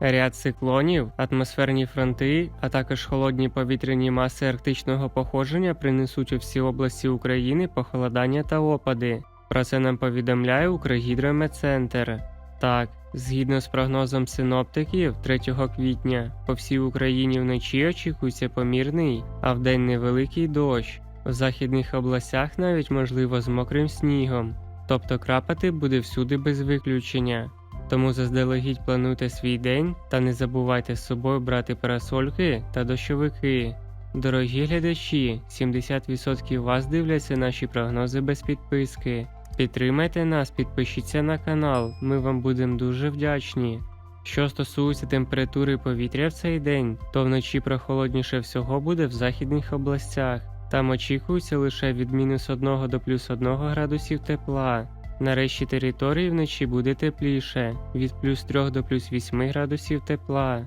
Ряд циклонів, атмосферні фронти, а також холодні повітряні маси арктичного походження принесуть у всі області України похолодання та опади. Про це нам повідомляє Укргідрометцентр. Так, згідно з прогнозом синоптиків, 3 квітня по всій Україні вночі очікується помірний, а вдень невеликий дощ. В західних областях навіть можливо з мокрим снігом, тобто крапати буде всюди без виключення. Тому заздалегідь плануйте свій день та не забувайте з собою брати парасольки та дощовики. Дорогі глядачі, 70% вас дивляться наші прогнози без підписки. Підтримайте нас, підпишіться на канал, ми вам будемо дуже вдячні. Що стосується температури повітря в цей день, то вночі прохолодніше всього буде в західних областях. Там очікується лише від мінус 1 до плюс 1 градусів тепла. На решті території вночі буде тепліше від плюс 3 до плюс 8 градусів тепла.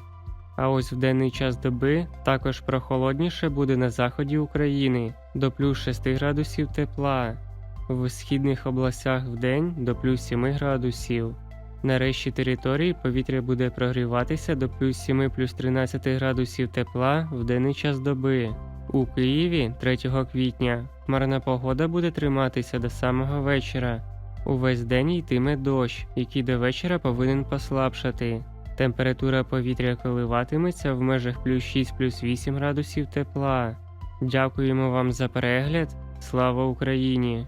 А ось в денний час доби також прохолодніше буде на заході України до плюс 6 градусів тепла. В східних областях вдень до плюс 7 градусів. На решті території повітря буде прогріватися до плюс 7 плюс 13 градусів тепла в денний час доби. У Києві 3 квітня хмарна погода буде триматися до самого вечора. Увесь день йтиме дощ, який до вечора повинен послабшати. Температура повітря коливатиметься в межах плюс 6 плюс 8 градусів тепла. Дякуємо вам за перегляд. Слава Україні!